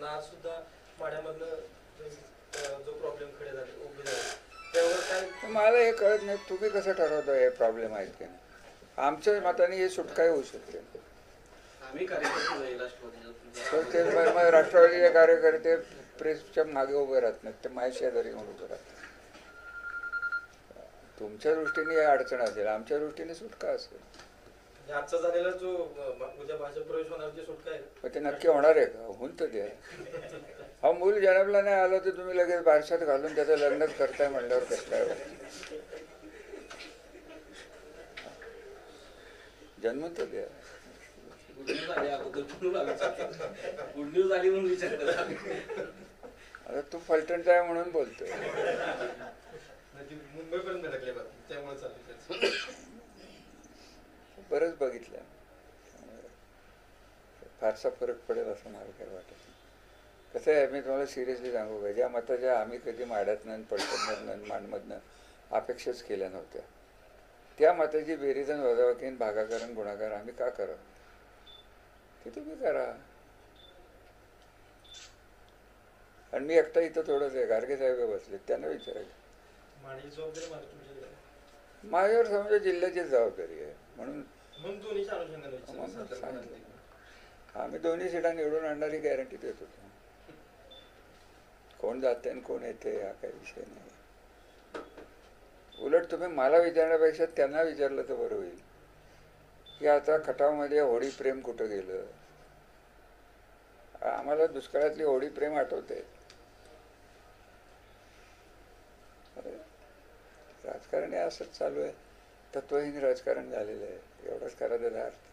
सुद्धा माड्यामधनं जो प्रॉब्लेम खडे झाले उभे झाले. त्यावर काय तर मला हे कळत नाही तुम्ही कसं ठरवता हे प्रॉब्लेम आहेत की नाही? आमच्या मताने हे सुटका होऊ शकते. राष्ट्रवादीचे कार्यकर्ते प्रेसच्या मागे उभे राहत नाहीत ते माझ्या शेजारी येऊन उभे राहतात. तुमच्या दृष्टीने ही अडचण असेल आमच्या दृष्टीने सुटका असेल. आजचा झालेला जो अं, उद्या भाजप प्रवेश होण्याची सुटका आहे मग ते नक्की होणार आहे का होऊन तर द्या हा मूल जन्मला नाही आलं तर तुम्ही लगेच बारशात घालून त्याचं लग्नच करताय म्हणल्यावर कसं काय? जन्म तर द्या गुड न्यूज आली अगोदर म्हणून. आता तू फलटणचा आहे म्हणून बोलतोय म्हणजे मुंबईपर्यंत त्यामुळे चालू. बरंच बघितलं. फारसा फरक पडेल असं मला काही वाटत नाही. कसं आहे मी तुम्हाला सिरियसली सांगू का? ज्या मताच्या आम्ही कधी माड्यातनं पलटणमधनं मांडमधनं अपेक्षाच केल्या नव्हत्या. त्या मताची बेरीज आणि वजाबाकीन भागाकार आणि गुणाकार आम्ही का करावं ते तुम्ही करा. आणि मी एकटा इथं थोडंच आहे. गाडगे साहेब बसले त्यांना विचारायचं. माझ्यावर समजा जिल्ह्याची जबाबदारी आहे. म्हणून आम्ही दोन्ही सीटा निवडून आणणारी गॅरंटी देत होतो. कोण जाते आणि कोण येते हा काही विषय नाही. उलट तुम्ही मला विचारण्यापेक्षा त्यांना विचारलं तर बरं होईल. की आता खटावमध्ये होळी प्रेम कुठं गेलं? आम्हाला दुष्काळातली होळी प्रेम आठवते. राजकारण हे असंच चालू आहे. तत्वहीन राजकारण झालेलं आहे. एवढंच करा त्याचा अर्थ